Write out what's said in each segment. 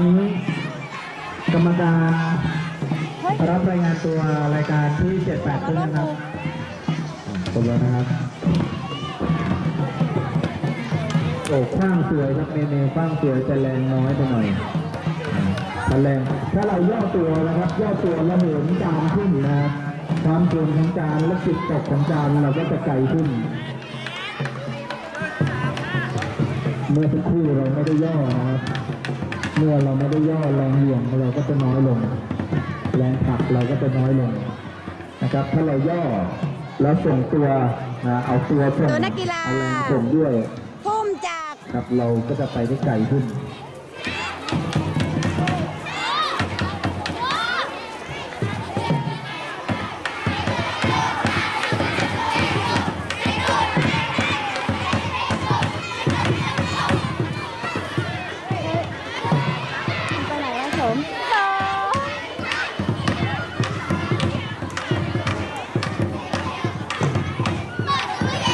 นี้กรรมการรับรายงานตัวรายการที่ 78ด้วยนะครับครบแล้วนะครับโอ้ข้างสวยครับเมเนข้างสวยแต่แรงน้อยไปหน่อยถ้าแรงถ้าเราย่อตัวนะครับย่อตัวแล้วเหินจานขึ้นนะครับความสูงของจานและจุดตกของจานเราก็จะไกลขึ้น เมื่อสักครู่เราไม่ได้ย่อนะครับ เมื่อเราไม่ได้ย่อแรงเหวี่ยงเราก็จะน้อยลง แรงผลักเราก็จะน้อยลงนะครับ ถ้าเราย่อแล้วส่งตัวนะเอาตัวส่งตัวนักกีฬาเอาแรงส่งด้วยพุ่มจากครับเราก็จะไปได้ไกลขึ้น นม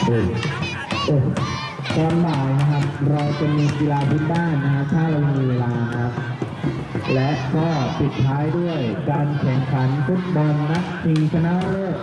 โอ้โอ้ตอนบ่ายนะครับ เราจะมีกีฬาพื้นบ้านนะครับถ้าเรามีเวลาครับ และก็ปิดท้ายด้วยการแข่งขันฟุตบอลนัดชิงชนะเลิศ